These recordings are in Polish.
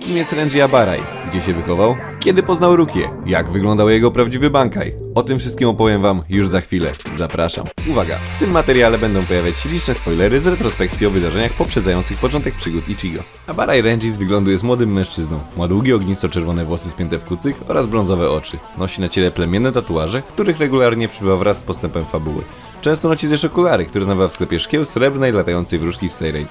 Kim jest Renji Abaraj? Gdzie się wychował? Kiedy poznał Rukię? Jak wyglądał jego prawdziwy bankaj? O tym wszystkim opowiem wam już za chwilę. Zapraszam. Uwaga! W tym materiale będą pojawiać się liczne spoilery z retrospekcji o wydarzeniach poprzedzających początek przygód Ichigo. Abaraj Renji z wyglądu jest młodym mężczyzną. Ma długie ognisto-czerwone włosy spięte w kucyk oraz brązowe oczy. Nosi na ciele plemienne tatuaże, których regularnie przybywa wraz z postępem fabuły. Często nosi też okulary, które nabywa w sklepie szkieł srebrnej latającej wróżki w Seirei.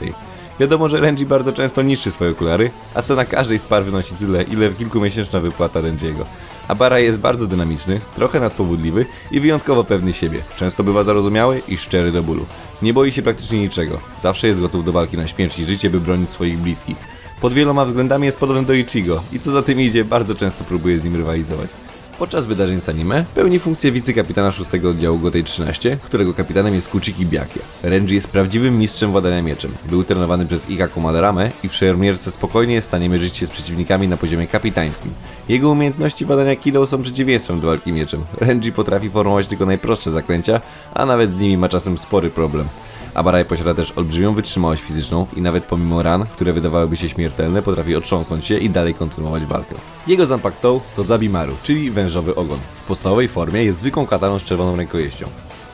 Wiadomo, że Renji bardzo często niszczy swoje okulary, a cena każdej z par wynosi tyle, ile kilkumiesięczna wypłata Renjiego. Abara jest bardzo dynamiczny, trochę nadpobudliwy i wyjątkowo pewny siebie. Często bywa zarozumiały i szczery do bólu. Nie boi się praktycznie niczego. Zawsze jest gotów do walki na śmierć i życie, by bronić swoich bliskich. Pod wieloma względami jest podobny do Ichigo i co za tym idzie, bardzo często próbuje z nim rywalizować. Podczas wydarzeń z anime pełni funkcję wicekapitana 6 oddziału Gotei 13, którego kapitanem jest Kuchiki Byakuya. Renji jest prawdziwym mistrzem władania mieczem. Był trenowany przez Ikaku Madarame i w szermierce spokojnie jest w stanie mierzyć się z przeciwnikami na poziomie kapitańskim. Jego umiejętności władania kido są przeciwieństwem do walki mieczem. Renji potrafi formować tylko najprostsze zaklęcia, a nawet z nimi ma czasem spory problem. Abaraj posiada też olbrzymią wytrzymałość fizyczną i nawet pomimo ran, które wydawałyby się śmiertelne, potrafi otrząsnąć się i dalej kontynuować walkę. Jego Zanpakutou to Zabimaru, czyli wężowy ogon. W podstawowej formie jest zwykłą kataną z czerwoną rękojeścią.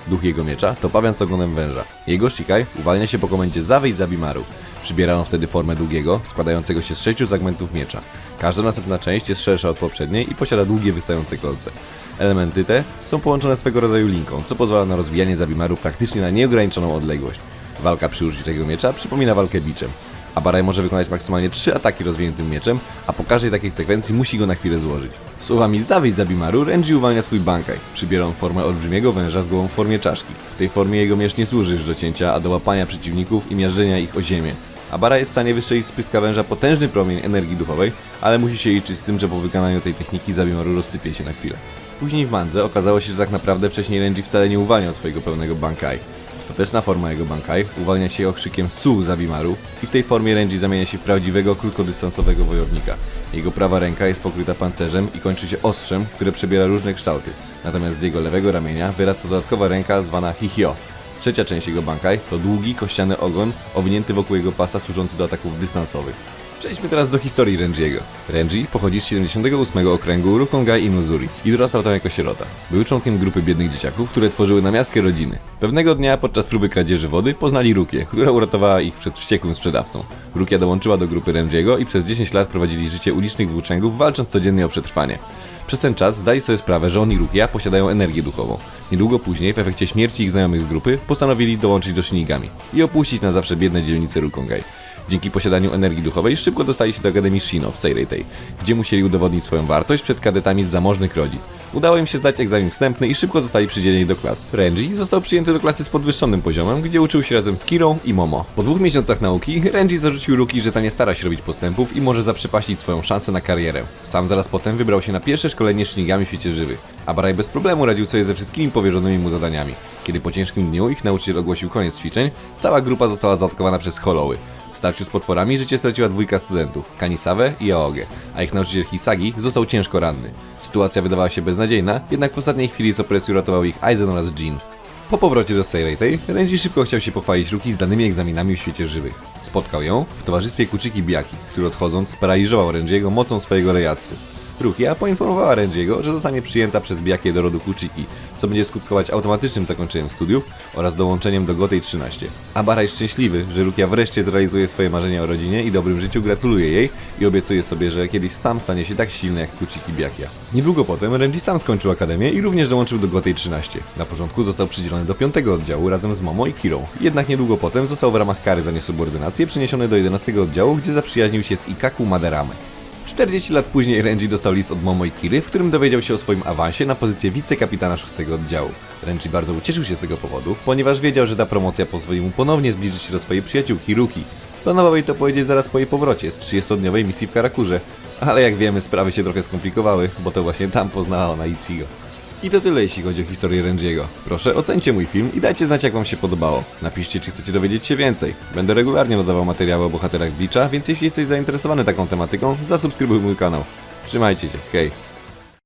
Duch jego miecza to pawian z ogonem węża. Jego Shikai uwalnia się po komendzie Zawej Zabimaru. Przybiera on wtedy formę długiego, składającego się z sześciu segmentów miecza. Każda następna część jest szersza od poprzedniej i posiada długie wystające kolce. Elementy te są połączone swego rodzaju linką, co pozwala na rozwijanie Zabimaru praktycznie na nieograniczoną odległość. Walka przy użyciu tego miecza przypomina walkę biczem. Abaraj może wykonać maksymalnie 3 ataki rozwiniętym mieczem, a po każdej takiej sekwencji musi go na chwilę złożyć. Słowami zawyjść Zabimaru, Renji uwalnia swój bankaj. Przybiera on formę olbrzymiego węża z głową w formie czaszki. W tej formie jego miecz nie służy już do cięcia, a do łapania przeciwników i miażdżenia ich o ziemię. Abara jest w stanie wystrzelić z pyska węża potężny promień energii duchowej, ale musi się liczyć z tym, że po wykonaniu tej techniki Zabimaru rozsypie się na chwilę. Później w mandze okazało się, że tak naprawdę wcześniej Renji wcale nie uwalniał swojego pełnego bankai. Ostateczna forma jego bankai uwalnia się okrzykiem Su Zabimaru i w tej formie Renji zamienia się w prawdziwego krótkodystansowego wojownika. Jego prawa ręka jest pokryta pancerzem i kończy się ostrzem, które przebiera różne kształty. Natomiast z jego lewego ramienia wyrasta dodatkowa ręka zwana Hihyo. Trzecia część jego bankai to długi, kościany ogon owinięty wokół jego pasa służący do ataków dystansowych. Przejdźmy teraz do historii Renjiego. Renji pochodzi z 78 okręgu Rukongai Inuzuri i dorastał tam jako sierota. Był członkiem grupy biednych dzieciaków, które tworzyły namiastkę rodziny. Pewnego dnia podczas próby kradzieży wody poznali Rukię, która uratowała ich przed wściekłym sprzedawcą. Rukia dołączyła do grupy Renjiego i przez 10 lat prowadzili życie ulicznych włóczęgów, walcząc codziennie o przetrwanie. Przez ten czas zdali sobie sprawę, że on i Rukia posiadają energię duchową. Niedługo później, w efekcie śmierci ich znajomych z grupy, postanowili dołączyć do Shinigami i opuścić na zawsze biedne dzielnice Rukongai. Dzięki posiadaniu energii duchowej szybko dostali się do Akademii Shino w Seireitei, gdzie musieli udowodnić swoją wartość przed kadetami z zamożnych rodzin. Udało im się zdać egzamin wstępny i szybko zostali przydzieleni do klas. Renji został przyjęty do klasy z podwyższonym poziomem, gdzie uczył się razem z Kirą i Momo. Po dwóch miesiącach nauki Renji zarzucił Ruki, że ta nie stara się robić postępów i może zaprzepaścić swoją szansę na karierę. Sam zaraz potem wybrał się na pierwsze szkolenie Shinigami w świecie żywych. Abaraj bez problemu radził sobie ze wszystkimi powierzonymi mu zadaniami. Kiedy po ciężkim dniu ich nauczyciel ogłosił koniec ćwiczeń, cała grupa została zaatakowana przez Holoły. W starciu z potworami życie straciła dwójka studentów, Kanisawe i Aoge, a ich nauczyciel Hisagi został ciężko ranny. Sytuacja wydawała się beznadziejna, jednak w ostatniej chwili z opresji uratował ich Aizen oraz Jin. Po powrocie do Seireitei, Renji szybko chciał się pochwalić Ruki z danymi egzaminami w świecie żywych. Spotkał ją w towarzystwie Kuchiki Biaki, który odchodząc sparaliżował Renjiego mocą swojego Reiatsu. Rukia poinformowała Renjiego, że zostanie przyjęta przez Biakie do rodu Kuchiki, co będzie skutkować automatycznym zakończeniem studiów oraz dołączeniem do Gotei 13. Abaraj szczęśliwy, że Rukia wreszcie zrealizuje swoje marzenia o rodzinie i dobrym życiu, gratuluje jej i obiecuje sobie, że kiedyś sam stanie się tak silny jak Kuchiki Biakia. Niedługo potem Renji sam skończył akademię i również dołączył do Gotei 13. Na początku został przydzielony do 5 oddziału razem z Momo i Kirą. Jednak niedługo potem został w ramach kary za niesubordynację przeniesiony do 11 oddziału, gdzie zaprzyjaźnił się z Ikaku Madarame. 40 lat później Renji dostał list od Momo i Kiry, w którym dowiedział się o swoim awansie na pozycję wicekapitana 6 oddziału. Renji bardzo ucieszył się z tego powodu, ponieważ wiedział, że ta promocja pozwoli mu ponownie zbliżyć się do swojej przyjaciółki Ruki. Planował jej to powiedzieć zaraz po jej powrocie z 30-dniowej misji w Karakurze, ale jak wiemy sprawy się trochę skomplikowały, bo to właśnie tam poznała ona Ichigo. I to tyle jeśli chodzi o historię Renjiego. Proszę ocencie mój film i dajcie znać jak wam się podobało. Napiszcie czy chcecie dowiedzieć się więcej. Będę regularnie nadawał materiały o bohaterach Bleacha, więc jeśli jesteś zainteresowany taką tematyką, zasubskrybuj mój kanał. Trzymajcie się, hej!